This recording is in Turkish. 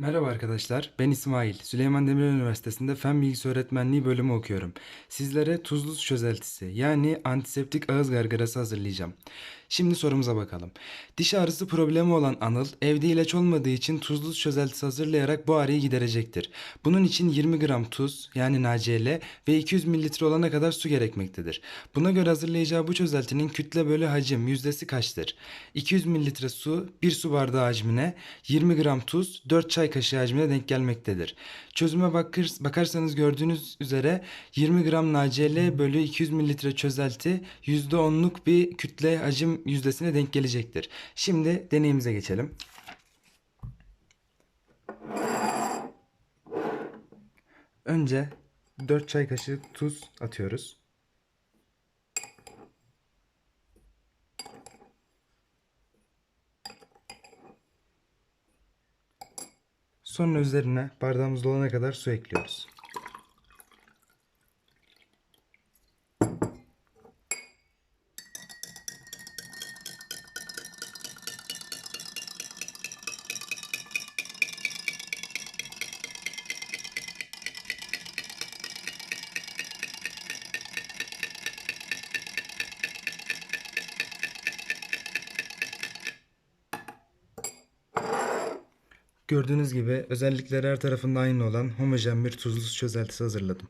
Merhaba arkadaşlar, ben İsmail. Süleyman Demirel Üniversitesi'nde Fen Bilgisi Öğretmenliği bölümü okuyorum. Sizlere tuzlu su çözeltisi yani antiseptik ağız gargarası hazırlayacağım. Şimdi sorumuza bakalım. Diş ağrısı problemi olan Anıl, evde ilaç olmadığı için tuzlu çözeltisi hazırlayarak bu ağrıyı giderecektir. Bunun için 20 gram tuz yani NaCl ve 200 mililitre olana kadar su gerekmektedir. Buna göre hazırlayacağı bu çözeltinin kütle bölü hacim yüzdesi kaçtır? 200 mililitre su 1 su bardağı hacmine, 20 gram tuz 4 çay kaşığı hacmine denk gelmektedir. Çözüme bakır, bakarsanız gördüğünüz üzere 20 gram NaCl bölü 200 mililitre çözelti %10'luk bir kütle hacim yüzdesine denk gelecektir. Şimdi deneyimize geçelim. Önce 4 çay kaşığı tuz atıyoruz. Sonra üzerine bardağımız dolana kadar su ekliyoruz. Gördüğünüz gibi özellikleri her tarafında aynı olan homojen bir tuzlu su çözeltisi hazırladım.